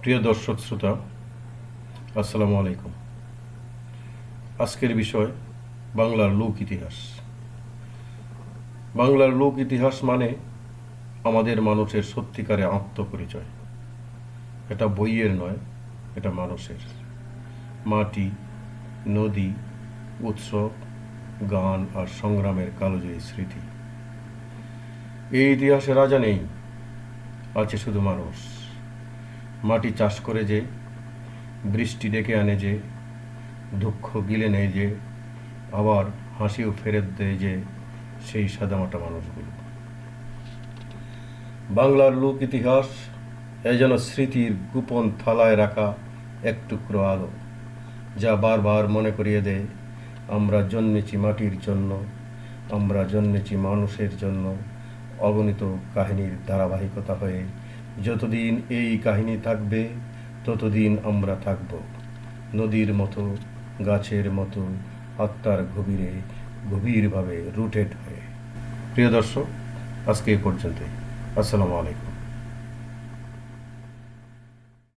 প্রিয় দর্শক শ্রোতা, আসসালামু আলাইকুম। আজকের বিষয় বাংলার লোক ইতিহাস। বাংলার লোক ইতিহাস মানে আমাদের মানুষের সত্যিকারে আত্মপরিচয়। এটা বইয়ের নয়, এটা মানুষের। মাটি, নদী, উৎসব, গান আর সংগ্রামের কালোজয়ী স্মৃতি। এই ইতিহাসে রাজা নেই, আছে শুধু মানুষ। মাটি চাষ করে যে, বৃষ্টি ডেকে আনে যে, দুঃখ গিলে নেয় যে, আবার হাসিও ফেরত দেয় যে, সেই সাদামাটা মানুষগুলো। বাংলার লোক ইতিহাস এ যেন স্মৃতির গোপন থালায় রাখা এক টুকরো আলো, যা বারবার মনে করিয়ে দেয়, আমরা জন্মেছি মাটির জন্য, আমরা জন্মেছি মানুষের জন্য, অগণিত কাহিনীর ধারাবাহিকতা হয়ে যতদিন এই কাহিনী থাকবে, ততদিন আমরা থাকব। নদীর মতো, গাছের মতো, আত্মার গভীরে, গভীরভাবে রুটেড হয়ে। প্রিয় দর্শক, আজকে এ আসসালামু আলাইকুম।